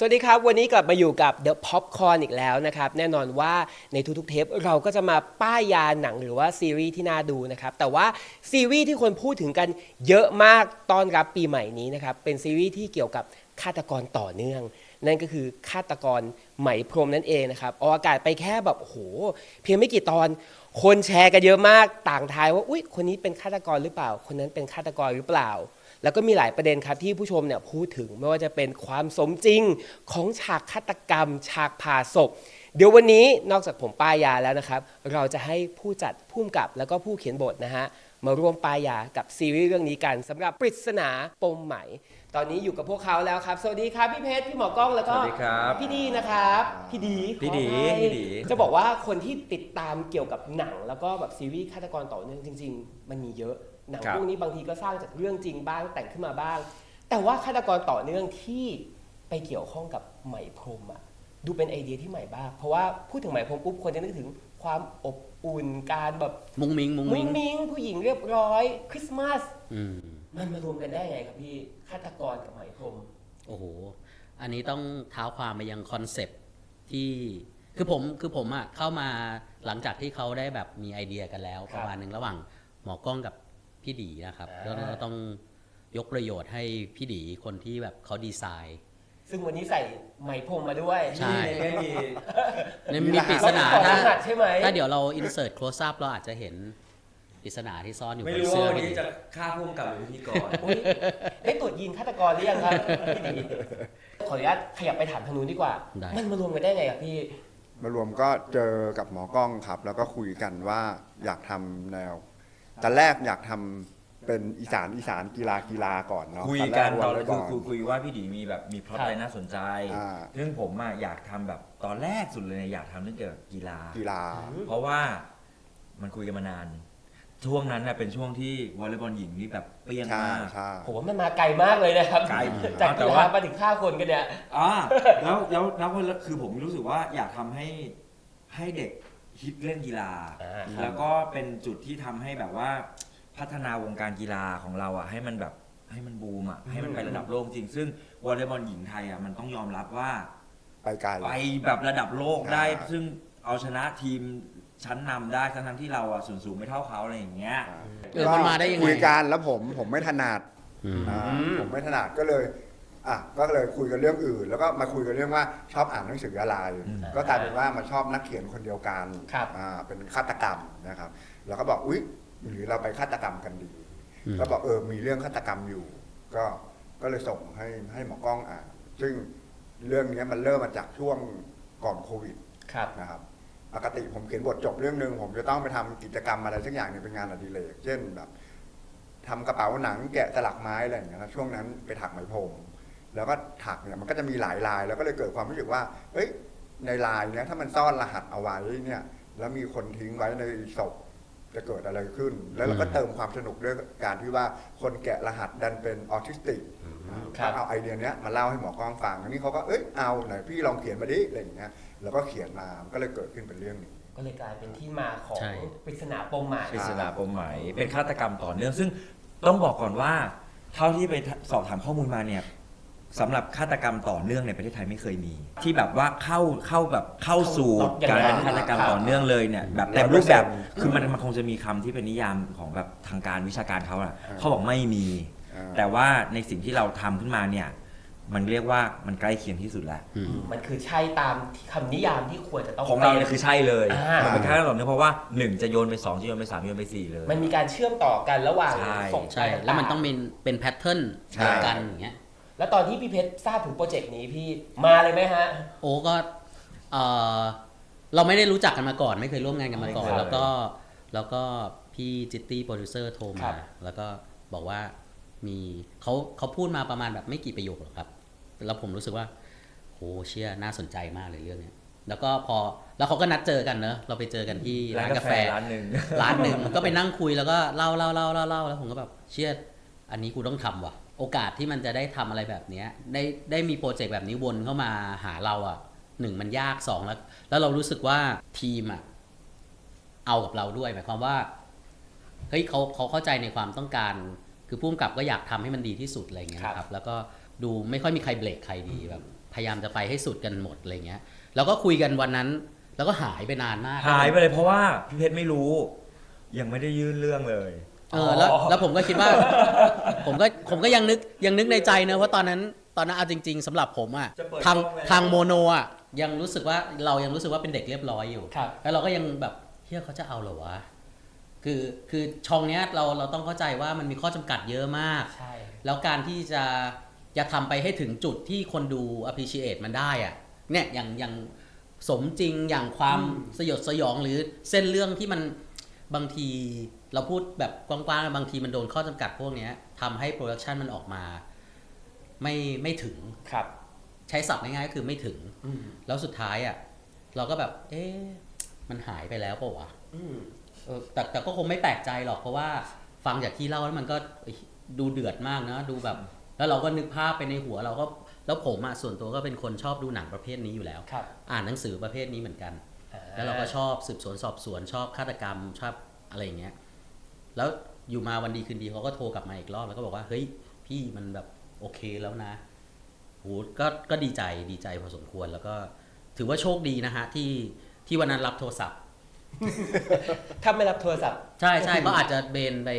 สวัสดีครับ วันนี้กลับมาอยู่กับ The Popcorn อีกแล้วนะครับ แน่นอนว่าในทุกๆเทปเราก็จะมาป้ายยาหนังหรือว่าซีรีส์ที่น่าดูนะครับ แต่ว่าซีรีส์ที่คนพูดถึงกันเยอะมากตอนรับปีใหม่นี้นะครับ เป็นซีรีส์ที่เกี่ยวกับฆาตกรต่อเนื่อง นั่นก็คือฆาตกรไหมพรมนั่นเองนะครับออกอากาศไปแค่แบบโอ้โหเพียงไม่กี่ตอนคนแชร์กันเยอะมากต่างทายว่าอุ๊ยคนนี้เป็นฆาตกรหรือเปล่า คนนั้นเป็นฆาตกรหรือเปล่า แล้วก็มีหลายประเด็นครับที่ผู้ชมเนี่ยพูดถึงไม่ว่าจะเป็นความสมจริงของฉากฆาตกรรม ฉากผ่าศพ เดี๋ยววันนี้นอกจากผมป้ายยาแล้วนะครับ เราจะให้ผู้จัดผู้กำกับแล้วก็ผู้เขียนบทนะฮะมาร่วมป้ายยากับซีรีส์เรื่องนี้กันสำหรับปริศนาปมไหม ตอนนี้อยู่กับพวกเขาแล้วครับ สวัสดีครับ พี่เพชรพี่หมอกล้องแล้วก็สวัสดีครับพี่ดีนะครับ พี่ดีพี่ดีขอให้พี่ดี จะบอกว่าคนที่ติดตามเกี่ยวกับหนัง แล้วก็แบบซีรีส์ฆาตกรต่อเนื่องจริง ๆ มันมีเยอะ หนังครับพวกนี้บางทีก็สร้างจากเรื่องจริงบ้างแต่งขึ้นมาบ้าง แต่ว่าฆาตกรต่อเนื่องที่ไปเกี่ยวข้องกับไหมพรหมอะดูเป็นไอเดียที่ใหม่บ้างเพราะว่าพูดถึงไหมพรหมปุ๊บคนจะนึกถึงความอบอุ่นการแบบมุงมิงมุงมุ้มิงงมิ้งผู้หญิงเรียบร้อยคริสต์มาสอืมมันมารวมกันได้ไงครับพี่ฆาตกรกับไหมพรหมโอ้โหอันนี้ต้องเท้าความไปยังคอนเซปต์ที่คือผมคือผมอะเข้ามาหลังจากที่เขาได้แบบมีไอเดียกันแล้ว ประมาณหนึ่งระหว่างหมอกล้องกับ พี่ดีนะครับแล้วเราต้องยกประโยชน์ให้พี่ดีคนที่แบบเขาดีไซน์ ซึ่งวันนี้ใส่ไหมพรหมมาด้วยใช่ ไม่มีเนี่ยมีปริศนาของถ้าถนัดใช่ไหมถ้าเดี๋ยวเราอินเสิร์ต close up เราอาจจะเห็นปริศนาที่ซ่อนอยู่ไม่บนรู้เสื้ว่าอวันพี่นี้ดีจะฆ่าพุ่มกับหรือพิธีกร อุ๊ยได้ตรวจยีนฆาตกรหรือยังครับพี่ดีขออนุญาตขยับไปถามทางนู้นดีกว่า ได้ มันมารวมกันได้ไงครับพี่ มารวมก็เจอกับหมอกล้องครับ แล้วก็คุยกันว่าอยากทำแนว ตอนแรกอยากทำเป็นอีสานอีสานกีฬากีฬาก่อนเนาะคุยกันตอนแรแรกวคือลเลย์บคุยคุยว่าพี่ดีมีแบบมีพล็อตครับอะไรน่าสนใจ อ่า ซึ่งผมอะอยากทำแบบตอนแรกสุดเลยเนี่ยอยากทำเรื่องเกี่ยวกับกีฬา กีฬา เพราะว่ามันคุยกันมานาน ช่วงนั้นน่ะเป็นช่วงที่วอลเลย์บอลหญิงนี่แบบเปรี้ยงใช่มาก ใช่ ผมว่ามันมาไกลมากเลยนะครับ ไกลจากแต่กีฬาว่ามาถึงฆ่าคนกันเนี่ย อ่าแล้วแล้วแล้วคือผมรู้สึกว่าอยากทำให้ให้เด็ก ฮิตเล่นกีฬา อ่าครับ แล้วก็เป็นจุดที่ทำให้แบบว่าพัฒนาวงการกีฬาของเราอะให้มันแบบให้มันบูมอะให้มันไประดับโลกจริง ซึ่งวอลเลย์บอลหญิงไทยอะมันต้องยอมรับว่า ไปไกล ไปแบบระดับโลกได้ อ่าซึ่งเอาชนะทีมชั้นนำได้ทั้งๆที่เราอะส่วนสูงไม่เท่าเขาอะไรอย่างเงี้ย เออมันมาได้ยังไง คุยกันแล้วผมผมไม่ถนัดอืมอ่าผมไม่ถนัดก็เลย อะก็เลยคุยกันเรื่องอื่น แล้วก็มาคุยกันเรื่องว่าชอบอ่านหนังสืออะไรอืมก็กลายเป็นว่ามาชอบนักเขียนคนเดียวกันครับ อ่าเป็นฆาตกรรมนะครับแล้วก็บอกอุ๊ยหรือเราไปฆาตกรรมกันดี อืม ก็บอกเออมีเรื่องฆาตกรรมอยู่ ก็ก็เลยส่งให้ให้หมอกล้องอ่านซึ่งเรื่องเนี้ยมันเริ่มมาจากช่วงก่อนโควิด ครับ นะครับปกติผมเขียนบทจบเรื่องหนึ่งผมจะต้องไปทำกิจกรรมอะไรสักอย่างหนึงเป็นงานอดิเรกเช่นแบบทำกระเป๋าหนังแกะสลักไม้อะไรอย่างเงี้ยนะช่วงนั้นไปถักไหมพรม แล้วก็ถักเนี่ยมันก็จะมีหลายลายแล้วก็เลยเกิดความรู้สึกว่าเฮ้ย ในลายเนี้ยถ้ามันซ่อนรหัสเอาไว้เนี่ยแล้วมีคนทิ้งไว้ในศพจะเกิดอะไรขึ้น แล้วเราก็อืมเติมความสนุกด้วยการที่ว่าคนแกะรหัสดันเป็นออทิสติกครับเอาไอเดียเนี้ยมาเล่าให้หมอกล้องฟังอันนี้เขาก็เอ้ยเอาไหนพี่ลองเขียนมาดิอะไรอย่างเงี้ยแล้วก็เขียนมามันก็เลยเกิดขึ้นเป็นเรื่องนี้ก็เลยกลายเป็นที่มาของใช่ ปริศนาปมหมายปริศนาปมไหมเป็นฆาตกรรมต่อเนื่องซึ่งต้องบอกก่อนว่า เท่าที่ไปสอบถามข้อมูลมาเนี่ย สำหรับฆาตกรรมต่อเนื่องในประเทศไทยไม่เคยมี ที่แบบว่าเข้าเข้าแบบเข้าสู่เข้าการเป็นอย่างนั้นฆาตกรรมต่อเนื่องเลยเนี่ยแบบ100%เต็มรูปแบบคือมันมันคงจะมีคำที่เป็นนิยามของแบบทางการวิชาการเขาอะอ่าเขาบอกไม่มี อ่า แต่ว่าในสิ่งที่เราทำขึ้นมาเนี่ยมันเรียกว่ามันใกล้เคียงที่สุดแล้วอืมมันคือใช่ตามคำนิยามที่ควรจะต้องของเราป็เนี่ยคือใช่เลยอ่ามั มันเป็นฆาตกรรมต่อเนื่องเพราะว่าหนึ่งจะโยนไปสองจะโยนไปสามโยนไปสี่เลย มันมีการเชื่อมต่อกันระหว่างใช่ส่งใช่ไปางๆแล้วมันต้องเป็นเป็นแพทเทิร์นใช่ เดียวกันอย่างเงี้ย แล้วตอนที่พี่เพชรทราบถึงโปรเจกต์นี้พี่มาเลยไหมฮะ โอ้ก็เออเราไม่ได้รู้จักกันมาก่อน ไม่เคยร่วมงานกันมาก่อน ไม่เคยแล้วก็แล้วก็พี่จิตตี้โปรดิวเซอร์โทรครัมา บ แล้วก็บอกว่ามีเขาเขาพูดมาประมาณแบบไม่กี่ประโยคหรอกครับ แล้วผมรู้สึกว่าโหเชื่อน่าสนใจมากเลยเรื่องเนี้ยแล้วก็พอแล้วเขาก็นัดเจอกันเนอะเราไปเจอกันที่ร้านกาแฟ ร้านหนึ่ง ร้านหนึ่งก็ไปนั่งคุยแล้วก็เล่าเล่าเล่าเล่าเล่าแล้วผมก็แบบเชื่ออันนี้กูต้องทำว่ะ โอกาสที่มันจะได้ทำอะไรแบบเนี้ยได้ได้มีโปรเจกต์แบบนี้วนเข้ามาหาเราอะหนึ่งมันยากสองแล้ว แล้วเรารู้สึกว่าทีมอะเอากับเราด้วยหมายความว่าเฮ้ยเขาเขาเข้าใจในความต้องการ คือพุ่มกับก็อยากทำให้มันดีที่สุดอะไรเงี้ยครับครับ แล้วก็ดูไม่ค่อยมีใครเบรกใครดีแบบพยายามจะไปให้สุดกันหมดอะไรเงี้ย แล้วก็คุยกันวันนั้น แล้วก็หายไปนานมาก หายไปเลยเพราะว่าพี่เพชรไม่รู้ ยังไม่ได้ยื่นเรื่องเลย เออแล้วแล้วผมก็คิดว่า ผมก็ผมก็ยังนึกยังนึกในใจเนอะว่าตอนนั้นตอนนั้นเอาจริง ๆสำหรับผมอะจะเปิดทางกล้องแล้วทางโมโนอะยังรู้สึกว่าเรายังรู้สึกว่าเป็นเด็กเรียบร้อยอยู่ ครับ แล้วเราก็ยังแบบเฮียเขาจะเอาเหรอวะคือคือช่องเนี้ยเราเราต้องเข้าใจว่ามันมีข้อจำกัดเยอะมาก ใช่ แล้วการที่จะจะทำไปให้ถึงจุดที่คนดู appreciate มันได้อะเนี่ยอย่างอย่างสมจริงอย่างความสยดสยองหรือเส้นเรื่องที่มันบางที เราพูดแบบกว้างๆ บางทีมันโดนข้อจำกัดพวกเนี้ยทำให้โปรดักชันมันออกมา ไม่ไม่ถึงครับ ใช้ศัพท์ง่ายๆก็คือไม่ถึงอืมแล้วสุดท้ายอะ เราก็แบบ เอ๊ะมันหายไปแล้วเปล่าวะอืมเออแต่แต่ก็คงไม่แปลกใจหรอกเพราะว่าฟังจากที่เล่าแล้วมันก็เอ้ยดูเดือดมากนะดูแบบ แล้วเราก็นึกภาพไปในหัวเราก็แล้วผมอะส่วนตัวก็เป็นคนชอบดูหนังประเภทนี้อยู่แล้วครับอ่านหนังสือประเภทนี้เหมือนกันอ่แล้วเราก็ชอบสืบสวนสอบสวนชอบฆาตกรรมชอบอะไรอย่างเงี้ย แล้วอยู่มาวันดีคืนดีเขาก็โทรกลับมาอีกรอบแล้วก็บอกว่าเฮ้ยพี่มันแบบโอเคแล้วนะโหก็ก็ดีใจดีใจพอสมควรแล้วก็ถือว่าโชคดีนะฮะที่ที่วันนั้นรับโทรศัพท์ ถ้าไม่รับโทรศัพท์ใช่ใช่เขาอาจจะเบนไป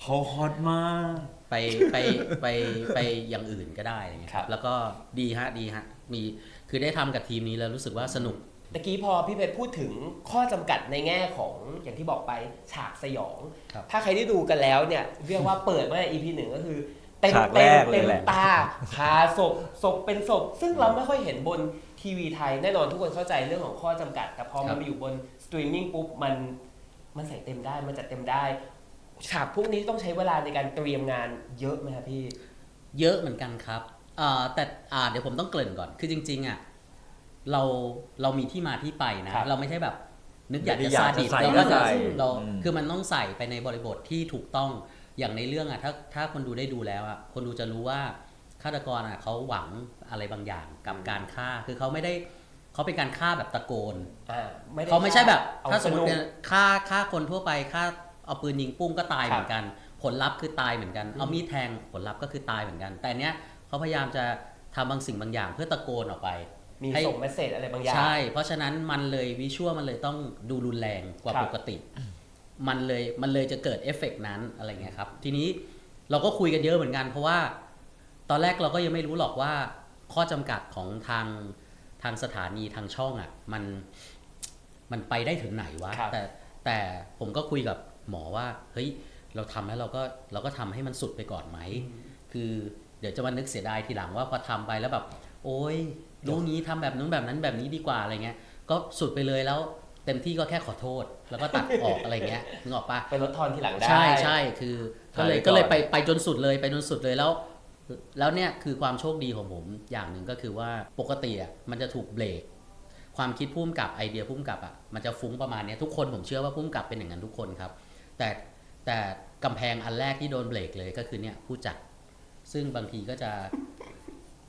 เขาฮอตมากไปไปไปไปอย่างอื่นก็ได้อะไรเงี้ยครับ แล้วก็ดีฮะดีฮะมีคือได้ทำกับทีมนี้แล้วรู้สึกว่าสนุก ตะกี้พอพี่เพชรพูดถึงข้อจำกัดในแง่ของอย่างที่บอกไปฉากสยอง ครับถ้าใครได้ดูกันแล้วเนี่ย เรียกว่าเปิดมาใน EP หนึ่งก็คือเต็มฉากแรเต็มกเลยเต็มแหละ ตาพาศพศพเป็นศพ ซึ่งเราไม่ค่อยเห็นบนทีวีไทย แน่นอนทุกคนเข้าใจเรื่องของข้อจำกัด แต่พอครัมันบ มาอยู่บนสตรีมมิ่งปุ๊บมันมันใส่เต็มได้มันจัดเต็มได้ ฉากพวกนี้ต้องใช้เวลาในการเตรียมงานเยอะไหมครับพี่ เยอะเหมือนกันครับอ่าแต่อ่าเดี๋ยวผมต้องเกริ่นก่อน คือจริงๆอะ เราเรามีที่มาที่ไปนะ ครับเราไม่ใช่แบบ นึกอยากไม่จะได้อยากซาดิสจะใส่เราก็ก็จะใส่เราอืม คือมันต้องใส่ไปในบริบทที่ถูกต้องอย่างในเรื่องอะถ้าถ้าคนดูได้ดูแล้วอะคนดูจะรู้ว่าฆาตกรอะเขาหวังอะไรบางอย่างกับการฆ่า คือเขาไม่ได้เขาเป็นการฆ่าแบบตะโกน อ่าด้เขาไม่ใช่แบบเอถ้าสมมตินุกเนี่ยฆ่าฆ่าคนทั่วไปฆ่าเอาปืนยิงปุ้งก็ตายเหมือนกัน ผลลัพธ์คือตายเหมือนกัน เอามีดแทงผลลัพธ์ก็คือตายเหมือนกัน แต่เนี้ยเขาพยายามจะทำบางสิ่งบางอย่างเพื่อตะโกนออกไป มีให้ส่งเมสเซจอะไรบางอย่าง ใช่ เพราะฉะนั้นมันเลยวิชวลมันเลยต้องดูรุนแรงกว่าครับปกติ มันเลยมันเลยจะเกิดเอฟเฟกต์นั้นอะไรเงี้ยครับ ทีนี้เราก็คุยกันเยอะเหมือนกัน เพราะว่า ตอนแรกเราก็ยังไม่รู้หรอกว่าข้อจำกัดของทางทางสถานีทางช่องอะมันมันไปได้ถึงไหนวะครับแต่แต่ผมก็คุยกับหมอว่าเฮ้ยเราทำแล้วเราก็เราก็ทำให้มันสุดไปก่อนไหมคือเดี๋ยวจะมานึกเสียดายทีหลังว่าพอทำไปแล้วแบบ โอ้ยรู้งี้ทำแบบนู้นแบบนั้นแบบนี้ดีกว่าอะไรเงี้ย ก็สุดไปเลยแล้วเต็มที่ก็แค่ขอโทษ แล้วก็ตัดออกอะไรเงี้ยนึกออกปะไปลดทอนทีหลังได้ ใช่ใช่คือก็เลยถ่ายไว้ก่อนก็เลยไปไปจนสุดเลยไปจนสุดเลยแล้ว แล้วเนี่ยคือความโชคดีของผมอย่างหนึ่งก็คือว่าปกติอะมันจะถูกเบรกความคิดพุ่มกับไอเดียพุ่มกับอะมันจะฟุ้งประมาณเนี้ยทุกคนผมเชื่อว่าพุ่มกับเป็นอย่างนั้นทุกคนครับ แต่แต่กำแพงอันแรกที่โดนเบรกเลยก็คือเนี่ยผู้จัด ซึ่งบางทีก็จะ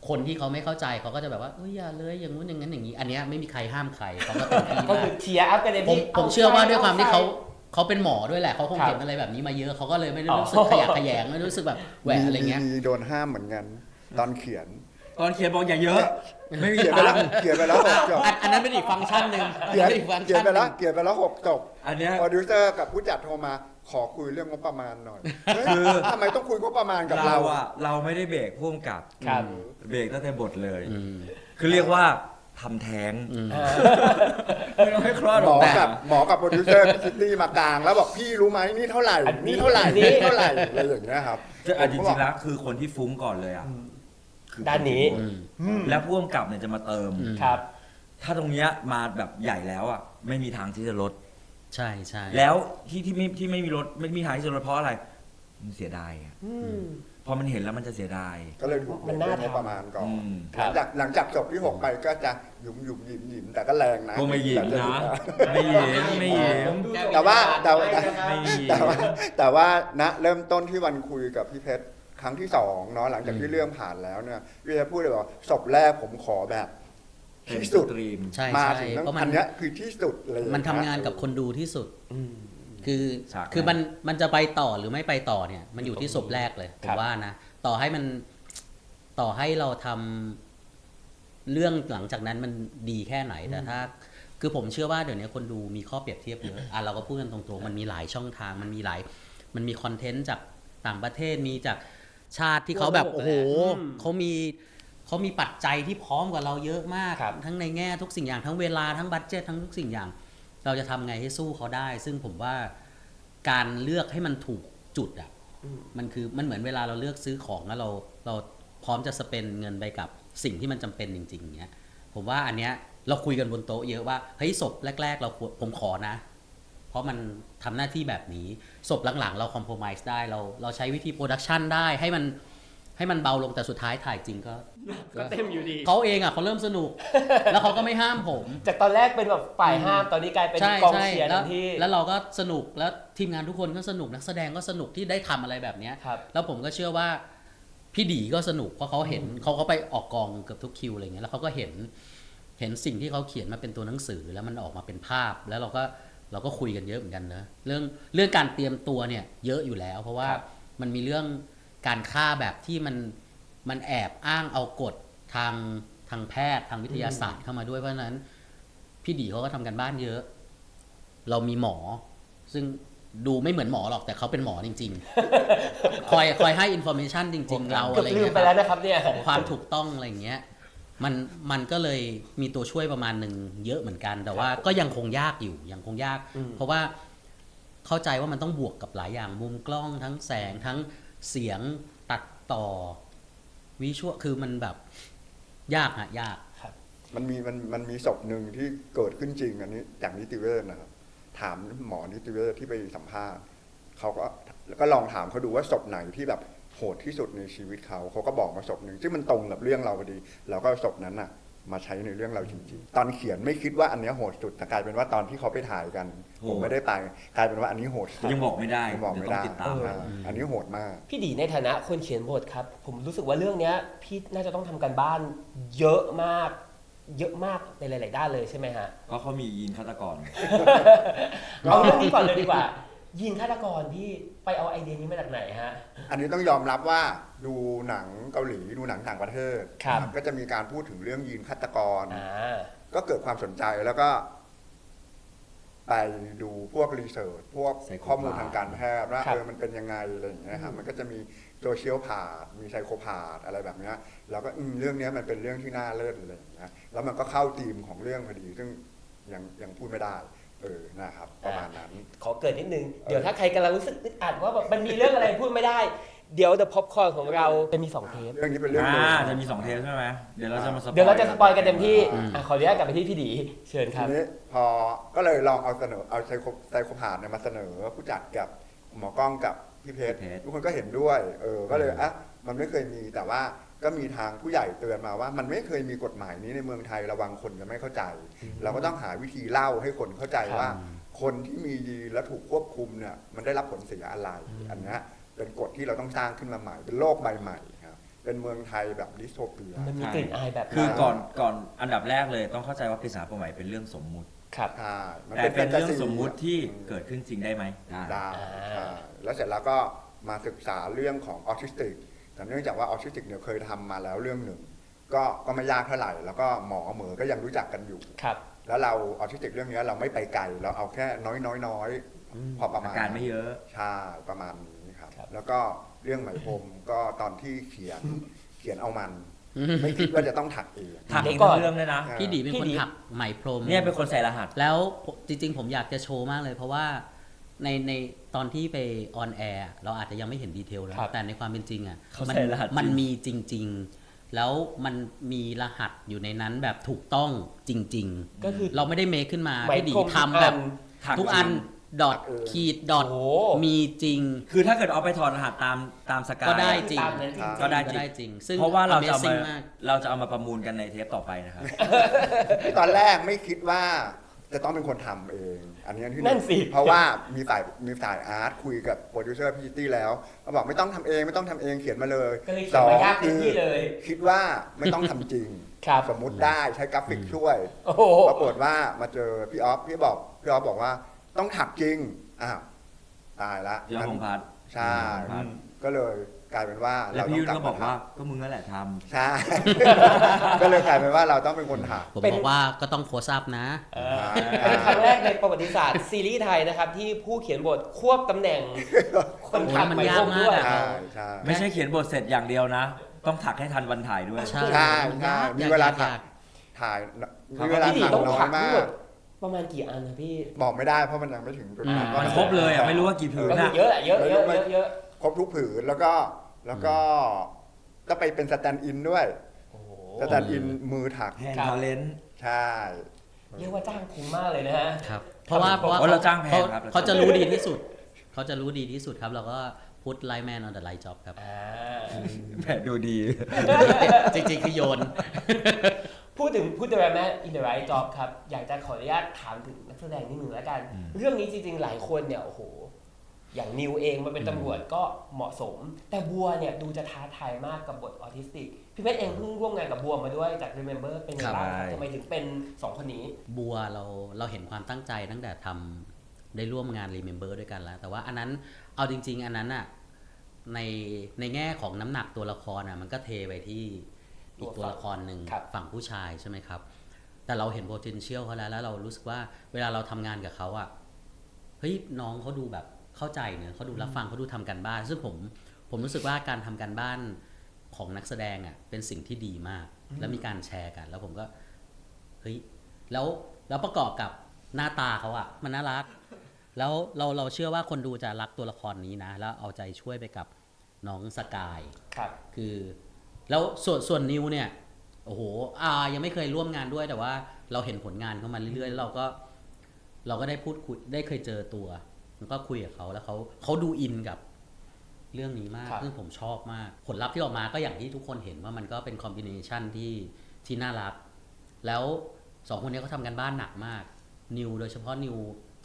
คนที่เขาไม่เข้าใจเขาก็จะแบบว่าเอ้ยอย่าเลยอย่างงู้นอย่างนั้นอย่างนี้ อันเนี้ยไม่มีใครห้ามใครเขาก็เต็มที่ก็มาคืกอเชียร์อัพกันเลยผมพี่ผมเชื่อว่าด้วยความที่เขาอเขาเป็นหมอด้วยแหละเขาคงครับเห็นอะไรแบบนี้มาเยอะเขาก็เลยไม่ได้อ๋อรู้สึกขยะแขยงไม่รู้สึกแบบแหวะอะไรเงี้ยมีโดนห้ามเหมือนกัน ตอนเขียน ตอนเขียนบอกอย่าเยอะ ไม่มีเขียนไปตัแล้วงค์เขียนไปแล้วหกจบอันอันนั้นเป็นอีกฟังก์ชันหนึ่งเขียนป็อีกฟังก์เขียนชันไปหแล้วนึ่งเขียนไปแล้วหกจบอันเนี้ย โปรดิวเซอร์กับผู้จัดโทรมาขอคุยเรื่องงบประมาณหน่อยเฮ้ยคือ ทำไมต้องคุยงบประมาณกับเราเราอะเราไม่ได้เบรกพ่วงกับครับ เบรกตั้งแต่บทเลยอืมคือเรียกว่าทำแท้งอืมอ่าไม่ต้องให้คลอดหมอแต่กับหมอกับโปรดิวเซอร์พี่ซิดนีย์มากลาง แล้วบอกพี่รู้ไหมนี่เท่าไหร่อันนี้นี่เท่าไหร่อันนี้นี่เท่าไหร่อะไรอย่างเงี้ยครับจะอะจผมก็ริบงอกๆแล้วคือคนที่ฟุ้งก่อนเลยอะคือ ด้านนี้อืมอืมแล้วพ่วงกับเนี่ยจะมาเติมอืมครับ ถ้าตรงเนี้ยมาแบบใหญ่แล้วอะไม่มีทางที่จะลด ใช่ใช่แล้วที่ที่ไม่ที่ไม่มีลดไม่มีทางที่จะลดเพราะอะไร มันเสียดายอะอืม พอมันเห็นแล้วมันจะเสียดาย ก็เลยถูกมันน่าเรื่องงบทำ ประมาณก่อนอืมครัหบลังจากหลังจากจบที่หกไปก็จะหยุมหยุมหยิมหยิมแต่ก็แรงนะก็ไม่หยิมแต่จนะ ไม่หยิมไม่หยิม แต่ว่าแต่ว่า ไม่หยิมแต่ว่าแต่ว่าณเริ่มต้นที่วันคุยกับพี่เพชร ครั้งที่สองเนาะหลังจากที่เรื่องผ่านแล้วเนี่ยพี่เพชรพูดเลยว่าศพแรกผมขอแบบที่สุดตรีมใช่มาใช่ถึงตั้งเพราะมัอันนเนี้ยคือที่สุดเลยมันทำงานกับคนดูที่สุดอืมคือฉากคือแรกมันมันจะไปต่อหรือไม่ไปต่อเนี่ย มันอยู่ที่ศพแรกเลยผครัมบว่านะต่อให้มันต่อให้เราทำเรื่องหลังจากนั้นมันดีแค่ไหนแต่ถ้า คือผมเชื่อว่าเดี๋ยวนี้คนดูมีข้อเปรียบเทียบเยอะอะเราก็พูดกันตรงๆมันมีหลายช่องทางมันมีหลาย มันมีคอนเทนต์จากต่างประเทศมีจาก ชาติที่เขาแบบทั่วโลกโอ้โหอืมเขามีเขามีปัจจัยที่พร้อมกว่าเราเยอะมากครับทั้งในแง่ทุกสิ่งอย่างทั้งเวลาทั้งบัตเจตทั้งทุกสิ่งอย่าง เราจะทำไงให้สู้เขาได้ ซึ่งผมว่าการเลือกให้มันถูกจุดอะมันคือมันเหมือนเวลาเราเลือกซื้อของแล้วเราเราพร้อมจะสเปนเงินไปกับสิ่งที่มันจำเป็นจริงๆอย่างเงี้ยผมว่าอันเนี้ยเราคุยกันบนโต๊ะเยอะว่าเฮ้ยศพแรก ๆ เราควรผมขอนะเพ ราะมันทำหน้าที่แบบนี้ศพหลังๆ เราคอมโพม s e ได้เราเราใช้วิธีโปรดักชันได้ให้มันให้มันเบาลงแต่สุดท้ายถ่ายจริงก็ก็เต็มอยู่ดีเขาเองอะเขาเริ่มสนุก แล้วเขาก็ไม่ห้ามผม จากตอนแรกเป็นแบบฝ่ายห้ามตอนนี้กลายเป็นใช่กองใช่เชียร์แล้ทัวนทีแล้วเราก็สนุกแล้วทีมงานทุกคนก็สนุกนักแสดงก็สนุกที่ได้ทำอะไรแบบเนี้ยครับแล้วผมก็เชื่อว่าพี่ดีก็สนุกเพราะเขาเห็นเขาเขาไปออกกองเกือบทุกคิวอะไรเงี้ยแล้วเขาก็เห็นเห็นสิ่งที่เขาเขียนมาเป็นตัวหนังสือแล้วมันออกมาเป็นภาพแล้วเราก็ เราก็คุยกันเยอะเหมือนกันนะเรื่องเรื่องการเตรียมตัวเนี่ยเยอะอยู่แล้ว เพราะว่าครับมันมีเรื่องการฆ่าแบบที่มันมันแอบอ้างเอากฎทางทางแพทย์ทางวิทยาศาสตร์เข้ามาด้วยเพราะฉะนั้น พี่ดีเขาก็ทำกันบ้านเยอะ เรามีหมอ ซึ่งดูไม่เหมือนหมอหรอกแต่เขาเป็นหมอจริง ๆ คอยคอยให้อินโฟเมชันจริง ๆ เราเกืออะบไรลืมเงี้ยไปแล้วนะครับเนี่ยของความถูกต้องอะไรเงี้ย มันมันก็เลยมีตัวช่วยประมาณหนึ่งเยอะเหมือนกัน แต่ว่าก็ยังคงยากอยู่ยังคงยากอืมเพราะว่าเข้าใจว่ามันต้องบวกกับหลายอย่างมุมกล้องทั้งแสงทั้งเสียงตัดต่อวิชวลคือมันแบบยากฮะยากมันมีมันมันมีศพหนึ่งที่เกิดขึ้นจริงอันนี้จากนิติเวชนะครับถามหมอนิติเวชที่ไปสัมภาษณ์เขาก็แล้วก็ลองถามเขาดูว่าศพไหนที่แบบ โหดที่สุดในชีวิตเขาเขาก็บอกมาศพหนึ่งซึ่งมันตรงกับเรื่องเราพอดี เราก็เอาศพนั้นน่ะ มาใช้ในเรื่องเราจริงๆ ตอนเขียนไม่คิดว่าอันเนี้ยโหดสุดแต่กลายเป็นว่าตอนที่เขาไปถ่ายกัน โหผมไม่ได้ไปกลายเป็นว่าอันนี้โหดสุดยังบอกไม่ได้ยังบอกไม่ได้เดี๋ยวต้องติดตามอ่าอันนี้โหดมาก พี่ดีในฐานะคนเขียนบทครับ ผมรู้สึกว่าเรื่องเนี้ย พี่น่าจะต้องทำกันบ้านเยอะมาก เยอะมากในหลาย ๆ ด้านเลยใช่ไหมฮะ ก็เขามียีนฆาตกร เอาเรื่องนี้ก่อนเลยดีกว่า ยินฆาตกรพี่ไปเอาไอเดียนี้มาจากไหนฮะ อันนี้ต้องยอมรับว่าดูหนังเกาหลีดูหนังต่างประเทศครับ ก็จะมีการพูดถึงเรื่องยีนฆาตกร อ่า ก็เกิดความสนใจแล้วก็ ไปดูพวกรีเสิร์ชพวก Psychopath ข้อมูลทางการแพทย์ว่าครับ เออมันเป็นยังไงอะไรอย่างเงี้ยครับมันก็จะมีโซเชียลพาดมีไซโคพาดอะไรแบบเนี้ยแล้วก็อืมเรื่องเนี้ยมันเป็นเรื่องที่น่าเลิศอะไรอย่างเงี้ยแล้วมันก็เข้าธีมของเรื่องพอดี ซึ่งยังยังพูดไม่ได้ เออนะครับประมาณนั้น ขอเกิดนิดนึง เดี๋ยวถ้าใครกำลังรู้สึกอึดอัดว่าแบบมันมีเรื่องอะไรพูดไม่ได้ เดี๋ยว The Popcorn ของเราจะมีสองเทป เรื่องนี้เป็นเรื่องอ่าหนึ่งจะมีสองเทปใช่ไหมเดี๋ยวเราจะมาสปอยเดี๋ยวเราจะสปอยกันเต็มที่อืมอะขออนุญาตกลับไปที่พี่ดีเชิญคทีรับ นี้พอก็เลยลองเอาเสนอเอาไซโคไซโคพาดเนี่ยมาเสนอผู้จัดกับหมอกล้องกับพี่เพชรพี่เพชร ทุกคนก็เห็นด้วยเออก็เลยอะมันไม่เคยมีแต่ว่า ก็มีทางผู้ใหญ่เตือนมาว่า มันไม่เคยมีกฎหมายนี้ในเมืองไทยระวังคนจะไม่เข้าใจ เราก็ต้องหาวิธีเล่าให้คนเข้าใจว่า คนที่มียีนและถูกควบคุมเนี่ยมันได้รับผลเสียอะไรอันเนี้ยเป็นกฎที่เราต้องสร้างขึ้นมาใหม่ เป็นโลกใบใหม่ครับเป็นเมืองไทยแบบดิสโทเปียมันมีกลิ่นอายแบบคือนั้นก่อนก่อนอันดับแรกเลยต้องเข้าใจว่าปริศนาปมใหม่เป็นเรื่องสมมุติครับใช่มันแต่เป็นแฟเรื่องตาซีสมมุติที่เกิดขึ้นจริงได้ไหมได้ได้อ่าใช่แล้วเสร็จแล้วก็มาศึกษาเรื่องของออทิสติก แต่เนื่องจากว่าออทิสติกเนี่ยเคยทำมาแล้วเรื่องหนึ่งก็ก็ไม่ยากเท่าไหร่ แล้วก็หมอเหมอก็ยังรู้จักกันอยู่ครับแล้วเราออทิสติกเรื่องเนี้ยเราไม่ไปไกลเราเอาแค่น้อยน้อยน้อยพอประมาอาณการไม่เยอะใช่ประมาณนี้ครับครับ แล้วก็เรื่องไหมพรมก็ตอนที่เขียนเขียนเอามันไม่คิดว่าจะต้องถักเองถักเดี๋เอยวงก่อนทั้งเรื่องเลยนะอ่าพี่ดีเป็นพี่คนดีถักไหมพรมเนี่ยเป็นคนใส่รหัส แล้วผมจริง ๆ ผมอยากจะโชว์มากเลยเพราะว่า ในในตอนที่ไปออนแอร์เราอาจจะยังไม่เห็นดีเทลนะครับแต่ในความเป็นจริงอะเขามัใส่รหัสมันจริงมีจริง ๆ แล้วมันมีรหัสอยู่ในนั้นแบบถูกต้องจริง ก็คือ ๆ เราไม่ได้เมคขึ้นมาไหมพี่ดีพรมทำแบบ ถักทุกอันจริง ดอทถักเองขีดดอทโอ้ มีจริง คือถ้าเกิดเอาไปถอดรหัสตามตามสกาย ก็ได้จริง ตามนั้นจริงก็ได้ก็ได้จริง ซึ่ง เพราะว่าเราจะเอามา Amazing มาก เราจะเอามาประมูลกันในเทปต่อไปนะครับ ตอนแรกไม่คิดว่าจะต้องเป็นคนทำเอง อันนี้ที่หนั่นสิ เพราะว่ามีฝ่ายมีฝ่ายอาร์ตคุยกับโปรดิวเซอร์พี่ตี้แล้วเขาบอกไม่ต้องทำเองไม่ต้องทำเองเขียนมาเลยก็เลยเขียนมายากเต็มที่เลย คิดว่าไม่ต้องทำจริง ครับ สมมุติได้ใช้กราฟิกช่วย โอ้โห ปรากฏว่ามาเจอพี่ออฟพี่บอกพี่ออฟบอกว่าต้องถักจริงอ้าวตายละพี่ออฟพงษ์พัฒน์ใช่พี่ออฟพงษ์พัฒน์ ก็เลยกลายเป็นว่าแล้วเราต้พี่อยุ่งนกลับก็บอกมาว่าทำก็มึงนั่นแหละทำใช่ ก็เลยกลายเป็นว่าเราต้องเป็นคนถักผมเป็น บอกว่าก็ต้องโคซับนะเออเป็นครั้งแรกในประวัติศาสตร์ ซีรีส์ไทยนะครับที่ผู้เขียนบทควบตำแหน่งคนโอ้ยถักมันไหมยากพรมด้วยมากอะ ใช่ใช่ ไม่ใช่เขียนบทเสร็จอย่างเดียวนะ ต้องถักให้ทันวันถ่ายด้วย ใช่ใช่มันใช่ยากมียากเวลายากถักยากถ่ายครับมีเวลาพี่ถักต้องน้อถัยกทั้มางหมก ดประมาณกี่อันนะพี่บอกไม่ได้เพราะมันยังไม่ถึงจุดนั้นอืม ว่ามันครบเลยอะไม่รู้ว่ากี่ผืนก็คืนะ อเยอะอะเยอะเยอะเยอะเยอะ ครบทุกผืนแล้วก็แล้วก็ก็ไปเป็นสแตนด์อินด้วยโอ้โหสแตนด์อินมือถักแฮนครับด์ทาเลนใช่ เรียกว่าจ้างคุ้มมากเลยนะฮะ ครับเพราะว่าเพราะว่าเพราะเราจ้างแพงครับ เขาเขาจะรู้ดีที่สุด เขาจะรู้ดีที่สุดครับ เราก็พุทไลแมนออนเดอะไลจ็อบครับ อ่า แผลดูดี จริงๆคือโยน พูดถึงพูดถึงแม่ in the right job ครับ อยากจะขออนุญาตถามถึงนักแสดงนิดหนึ่งแล้วกัน เรื่องนี้จริงๆ หลายคนเนี่ย โอ้โห อย่างนิวเองมาเป็นตำรวจก็เหมาะสม แต่บัวเนี่ยดูจะท้าทายมากกับบทออทิสติก พี่เพชรเองเพิ่งร่วมงานกับบัวมาด้วยจาก Remember เป็นยังไงบ้างครับครับทำไมถึงเป็นสองคนนี้ บัวเราเราเห็นความตั้งใจตั้งแต่ทำได้ร่วมงาน Remember ด้วยกันแล้ว แต่ว่าอันนั้นเอาจริง ๆ อันนั้นอะในในแง่ของน้ำหนักตัวละครอะมันก็เทไปที่อีกตัวละครหนึ่งครับ ฝั่งผู้ชายใช่ไหมครับ แต่เราเห็น potential เขาแล้วแล้วเรารู้สึกว่าเวลาเราทำงานกับเขาอะเฮ้ยน้องเขาดูแบบ เข้าใจเนอะเขาดูรับฟังเขาดูทำกันบ้าน ซึ่งผมผมรู้สึกว่าการทำการบ้านของนักแสดงอะเป็นสิ่งที่ดีมาก แล้วมีการแชร์กัน แล้วผมก็เฮ้ยแล้วแล้วประกอบกับหน้าตาเขาอะมันน่ารัก แล้วเราเราเชื่อว่าคนดูจะรักตัวละครนี้นะ แล้วเอาใจช่วยไปกับน้องสกายครับ คือ แล้วส่วนส่วนนิวเนี่ยโอ้โหอายังไม่เคยร่วมงานด้วยแต่ว่าเราเห็นผลงานเขามาเรื่อยๆแล้วเราก็ เราก็ได้พูดคุยได้เคยเจอตัว แล้วก็คุยกับเขาแล้วเขาเขาดูอินกับเรื่องนี้มากครับซึ่งผมชอบมาก ผลลัพธ์ที่ออกมาก็อย่างที่ทุกคนเห็นว่ามันก็เป็นคอมบิเนชันที่ที่น่ารัก แล้วสองคนนี้เขาทำกันบ้านหนักมาก นิวโดยเฉพาะนิว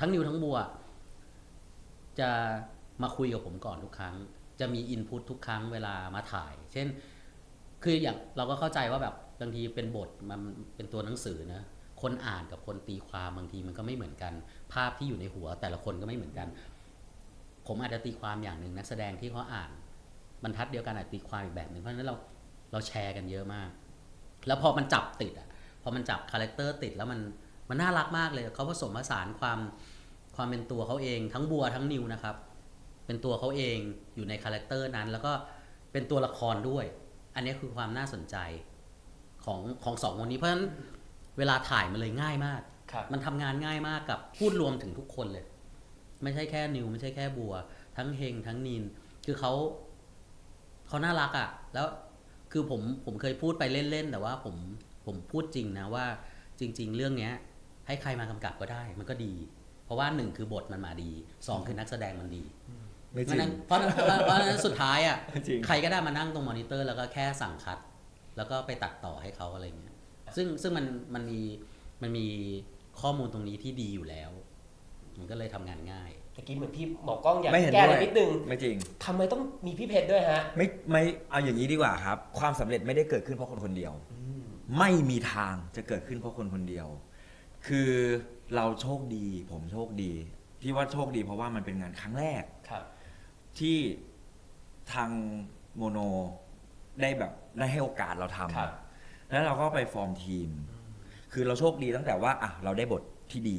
ทั้งนิวทั้งบัว จะมาคุยกับผมก่อนทุกครั้ง จะมีอินพุตทุกครั้งเวลามาถ่าย เช่น คืออย่างเราก็เข้าใจว่าแบบบางทีเป็นบทมันเป็นตัวหนังสือนะ คนอ่านกับคนตีความบางทีมันก็ไม่เหมือนกัน ภาพที่อยู่ในหัวแต่ละคนก็ไม่เหมือนกัน ผมอาจจะตีความอย่างหนึ่งนักแสดงที่เขาอ่าน บรรทัดเดียวกันอาจตีความอีกแบบหนึ่งเพราะฉะนั้นเราเราแชร์กันเยอะมาก แล้วพอมันจับติดอะพอมันจับคาแรคเตอร์ติดแล้วมันมันน่ารักมากเลยเขาผสมผสานความความเป็นตัวเขาเองทั้งบัวทั้งนิวนะครับ เป็นตัวเขาเองอยู่ในคาแรคเตอร์นั้น แล้วก็เป็นตัวละครด้วย อันนี้คือความน่าสนใจของของสองคนนี้เพราะฉะนั้น เวลาถ่ายมันเลยง่ายมาก ครับ มันทำงานง่ายมากกับพูดรวมถึงทุกคนเลย ไม่ใช่แค่นิว ไม่ใช่แค่บัว ทั้งเฮงทั้งนีน คือเขาเขาน่ารักอะ่ะ แล้วคือผมผมเคยพูดไปเล่นๆแต่ว่าผมผมพูดจริงนะว่าจริง ๆ เรื่องเนี้ย ให้ใครมากำกับก็ได้ มันก็ดี เพราะว่าหนึ่งคือบทมันมาดีสองคือนักแสดงมันดี ไม่เพจริราะฉะงนั้นเพราะฉะนั้นเพราะฉะนั้นสุดท้ายอะจริง ใครก็ได้มานั่งตรงมอนิเตอร์แล้วก็แค่สั่งคัด แล้วก็ไปตัดต่อให้เขาอะไรเงี้ย ซึ่งซึ่งมันมันมีมันมีข้อมูลตรงนี้ที่ดีอยู่แล้ว มันก็เลยทำงานง่าย ตะกี้เหมือนพี่หมอกล้องอยากไม่เห็นแก้ด้อะวไรยนิดนึงไม่จริง ทำไมต้องมีพี่เพชรด้วยฮะ ไม่ไม่เอาอย่างนี้ดีกว่าครับ ความสำเร็จไม่ได้เกิดขึ้นเพราะคนคนเดียว ไม่มีทางจะเกิดขึ้นเพราะคนคนเดียว คือเราโชคดี ผมโชคดีที่ว่าโชคดีเพราะว่ามันเป็นงานครั้งแรก ครับ ที่ทางโมโนได้แบบได้ให้โอกาสเราทครับำ แล้วเราก็ไปฟอร์มทีม คือเราโชคดีตั้งแต่ว่าอะเราได้บทที่ดี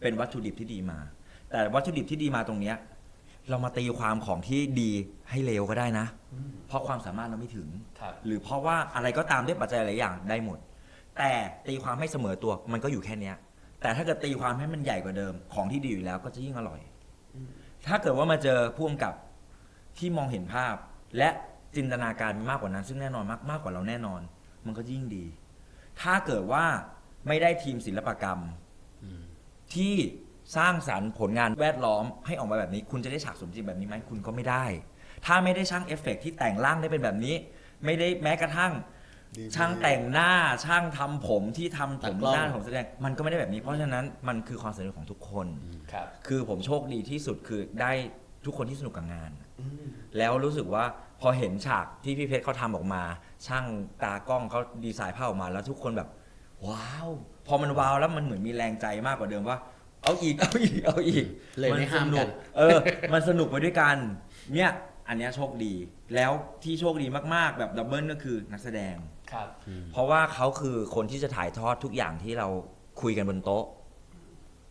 เป็นวัตถุดิบที่ดีมา แต่วัตถุดิบที่ดีมาตรงเนี้ยเรามาตีความของที่ดีให้เลวก็ได้นะ เพราะความสามารถเราไม่ถึง ครับหรือเพราะว่าอะไรก็ตามด้วยปัจจัยหลายอย่างได้หมด แต่ตีความให้เสมอตัวมันก็อยู่แค่เนี้ย แต่ถ้าเกิดตีความให้มันใหญ่กว่าเดิม ของที่ดีอยู่แล้วก็จะยิ่งอร่อยถ้าเกิดว่ามาเจอผู้กำกับที่มองเห็นภาพ และจินตนาการมีมากกว่านั้น ซึ่งแน่นอนมากมากกว่าเราแน่นอน มันก็ยิ่งดี ถ้าเกิดว่าไม่ได้ทีมศิลปกรรมอืมที่สร้างสรรค์ผลงานแวดล้อมให้ออกมาแบบนี้ คุณจะได้ฉากสมจริงแบบนี้ไหมคุณก็ไม่ได้ ถ้าไม่ได้ช่างเอฟเฟกต์ที่แต่งร่างได้เป็นแบบนี้ ไม่ได้แม้กระทั่ง ดี ช่างแต่งหน้าช่างทำผมที่ทำผตัดมกล้องด้านผมแสดง มันก็ไม่ได้แบบนี้ เพราะฉะนั้นมันคือความสำเร็จของทุกคน ครับ คือผมโชคดีที่สุดคือได้ ทุกคนที่สนุกกับงาน แล้วรู้สึกว่าพอเห็นฉากที่พี่เพชรเขาทำออกมา ช่างตากล้องเขาดีไซน์ภาพออกมา แล้วทุกคนแบบ ว้าว พอมันว้าวแล้วมันเหมือนมีแรงใจมากกว่าเดิมว่า เอาอีกเอาอีกเอาอีกเลยไม่ห้ามกันสเออ มันสนุกไปด้วยกัน เนี่ยออันเนี้ยโชคดี แล้วที่โชคดีมากๆ แบบดับเบิลก็คือนักแสดง ครับ เพราะว่าเขาคือคนที่จะถ่ายทอดทุกอย่างที่เราคุยกันบนโต๊ะ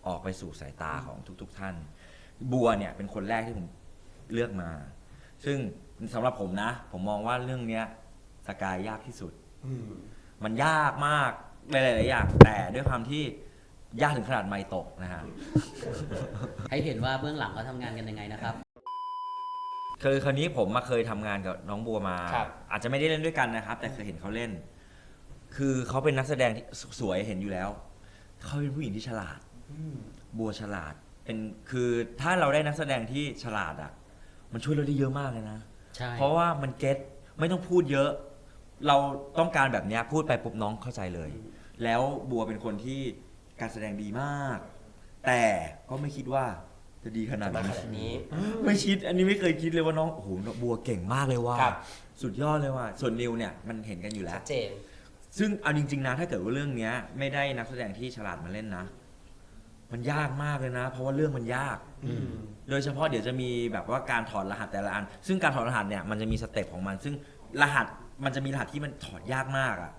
ออกไปสู่สายตาของทุก ๆ ท่าน บัวเนี่ยเป็นคนแรกที่ผมเลือกมา ซึ่งสำหรับผมนะ ผมมองว่าเรื่องเนี้ยสกายยากที่สุด อืม มันยากมากหลายๆอย่าง แต่ด้วยความที่ยากถึงขนาดไม่ตกนะฮะ ให้เห็นว่าเบื้องหลังเขาทำงานกันยังไงนะครับ คือคราวนี้ผมมาเคยทำงานกับน้องบัวมา ครับ อาจจะไม่ได้เล่นด้วยกันนะครับ แต่เคยเห็นเขาเล่น คือเขาเป็นนักแสดงที่สสวยเห็นอยู่แล้ว เขาเป็นผู้หญิงที่ฉลาด อืม บัวฉลาด เป็นคือถ้าเราได้นักแสดงที่ฉลาดอะ มันช่วยเราได้เยอะมากเลยนะ ใช่เพราะว่ามันเก็ตไม่ต้องพูดเยอะ เราต้องการแบบเนี้ยพูดไปปุ๊บน้องเข้าใจเลย แล้วบัวเป็นคนที่การแสดงดีมาก แต่ก็ไม่คิดว่าจะดีขนาดมานี้ขนาดนี้ ไม่คิดอันนี้ไม่เคยคิดเลยว่าน้องโอ้โหบัวเก่งมากเลยว่าครับ สุดยอดเลยว่าส่วนนิวเนี่ยมันเห็นกันอยู่แล้ชัว ดเจน ซึ่งเอาจริงๆนะถ้าเกิดว่าเรื่องเนี้ยไม่ได้นักแสดงที่ฉลาดมาเล่นนะ มันยากมากเลยนะ เพราะว่าเรื่องมันยากอืมโดยเฉพาะเดี๋ยวจะมีแบบว่าการถอดรหัสแต่ละอัน ซึ่งการถอดรหัสเนี่ยมันจะมีสเต็ปของมัน ซึ่งรหัสมันจะมีรหัสที่มันถอดยากมากอะ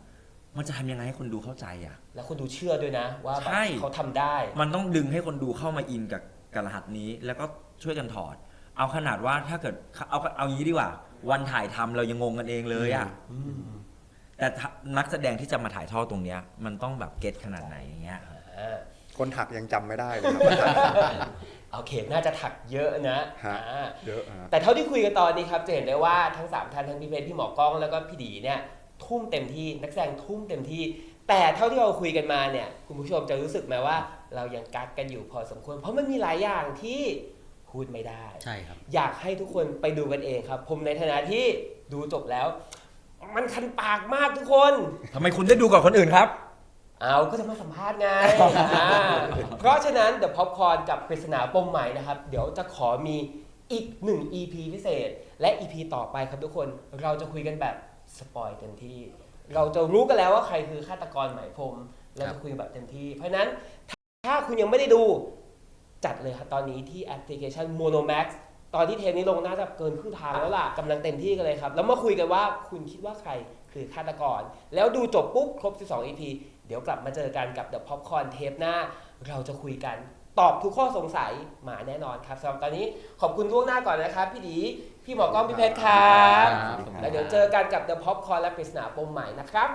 มันจะทำยังไงให้คนดูเข้าใจอะ แล้วคุณดูเชื่อด้วยนะ ว่าแบบใช่ เขาทำได้ มันต้องดึงให้คนดูเข้ามาอินกับกับรหัสนี้ แล้วก็ช่วยกันถอด เอาขนาดว่าถ้าเกิดเอาเอางี้ดีกว่า วันถ่ายทำเรายังงงกันเองเลยอะอืมแต่ถ้านักแสดงที่จะมาถ่ายทอดตรงเนี้ย มันต้องแบบเก็ตขนาดไหนอย่างเงี้ยอ่า คนถักยังจำไม่ได้เลยครับว่าถักโอเค น่าจะถักเยอะนะฮะ อ่าเยอะฮะ แต่เท่าที่คุยกันตอนนี้ครับจะเห็นได้ว่าทั้ง3ท่านทั้งพี่เพชรพี่หมอกล้องแล้วก็พี่ดีเนี่ยทุ่มเต็มที่นักแสดงทุ่มเต็มที่ แต่เท่าที่เราคุยกันมาเนี่ยคุณผู้ชมจะรู้สึกไหมว่า เรายังกักกันอยู่พอสมควร เพราะมันมีหลายอย่างที่พูดไม่ได้ ใช่ครับ อยากให้ทุกคนไปดูกันเองครับ ผมในฐานะที่ดูจบแล้ว มันคันปากมากทุกคน ทำไมคุณได้ดูก่อนคนอื่นครับ เอาก็จะมาสัมภาษณ์ไงอ่าเพราะฉะนั้นเดี๋ยวพ็อปคอร์นกับปริศนาปมใหม่นะครับ เดี๋ยวจะขอมีอีกหนึ่ง EP พิเศษ และ EP ต่อไปครับทุกคนเราจะคุยกันแบบสปอยเต็มที่ เราจะรู้กันแล้วว่าใครคือฆาตกรไหมพรมเราจะคุยกันแบบเต็มที่ เพราะฉะนั้นถ้าคุณยังไม่ได้ดูจัดเลยครับตอนนี้ที่แอปพลิเคชัน Monomax ตอนที่เทปนี้ลงน่าจะเกินครึ่งทางแล้วล่ะกำลังเต็มที่กันเลยครับ แล้วมาคุยกันว่าคุณคิดว่าใครคือฆาตกร แล้วดูจบปุ๊บครบ 12 EP เดี๋ยวกลับมาเจอกันกับ The Popcorn เทปหน้า เราจะคุยกันตอบทุกข้อสงสัยมาแน่นอนครับสำหรับตอนนี้ขอบคุณล่วงหน้าก่อนนะครับ พี่ดี พี่หมอกล้องพี่เพชรครับครับแล้วเดี๋ยวเจอกันกับ The Popcorn และปริศนาปมใหม่นะครับ